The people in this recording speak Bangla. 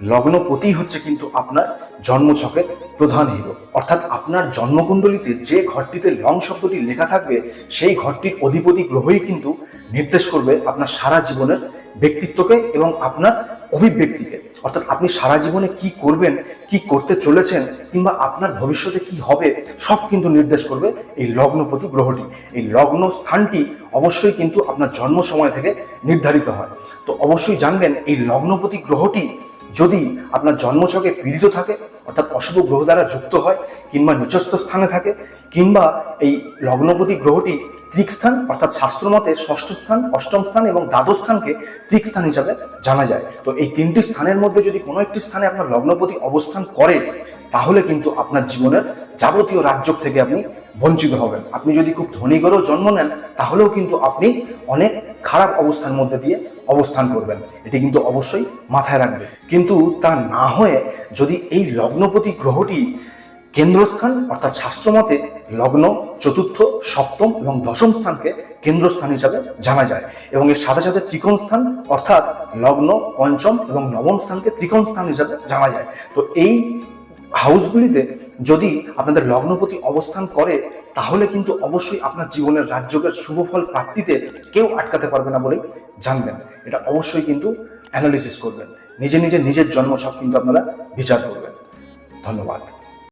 লগ্নপতি হচ্ছে কিন্তু আপনার জন্মছকের প্রধান হিরো। অর্থাৎ আপনার জন্মকুণ্ডলিতে যে ঘরটিতে লং শব্দটি লেখা থাকবে, সেই ঘরটির অধিপতি গ্রহই কিন্তু নির্দেশ করবে আপনার সারা জীবনের ব্যক্তিত্বকে এবং আপনার অভিব্যক্তিকে। অর্থাৎ আপনি সারা জীবনে কি করবেন, কি করতে চলেছেন, কিংবা আপনার ভবিষ্যতে কি হবে, সব কিন্তু নির্দেশ করবে এই লগ্নপতি গ্রহটি। এই লগ্ন স্থানটি অবশ্যই কিন্তু আপনার জন্ম সময় থেকে নির্ধারিত হয়। তো অবশ্যই জানবেন, এই লগ্নপতি গ্রহটি যদি আপনার জন্মছকে পীড়িত থাকে, অর্থাৎ অশুভ গ্রহ দ্বারা যুক্ত হয়, কিংবা নিচস্থ স্থানে থাকে, কিংবা এই লগ্নপতি গ্রহটি ত্রিক স্থান অর্থাৎ শাস্ত্রমতে ষষ্ঠ স্থান, অষ্টম স্থান এবং দ্বাদশ স্থানকে ত্রিক স্থান হিসাবে জানা যায়। তো এই তিনটি স্থানের মধ্যে যদি কোনো একটি স্থানে আপনার লগ্নপতি অবস্থান করে, তাহলে কিন্তু আপনার জীবনের যাবতীয় রাজ্য থেকে আপনি বঞ্চিত হবেন। আপনি যদি খুব ধনী করেও জন্ম নেন, তাহলেও কিন্তু আপনি অনেক খারাপ অবস্থার মধ্যে দিয়ে অবস্থান করবেন। এটি কিন্তু অবশ্যই মাথায় রাখবে। কিন্তু তা না হয়ে যদি এই লগ্নপতি গ্রহটি কেন্দ্রস্থান, অর্থাৎ শাস্ত্রমতে লগ্ন, চতুর্থ, সপ্তম এবং দশম স্থানকে কেন্দ্রস্থান হিসাবে জানা যায় এবং এর সাথে সাথে ত্রিকোণ স্থান, অর্থাৎ লগ্ন, পঞ্চম এবং নবম স্থানকে ত্রিকোণ স্থান হিসাবে জানা যায়। তো এই হাউসগুলিতে যদি আপনাদের লগ্নপতি অবস্থান করে, তাহলে কিন্তু অবশ্যই আপনার জীবনের রাজ্যকের শুভফল প্রাপ্তিতে কেউ আটকাতে পারবে না বলেই জানবেন। এটা অবশ্যই কিন্তু অ্যানালিসিস করবেন। নিজে নিজে নিজের জন্মছক কিন্তু আপনারা বিচার করবেন। ধন্যবাদ।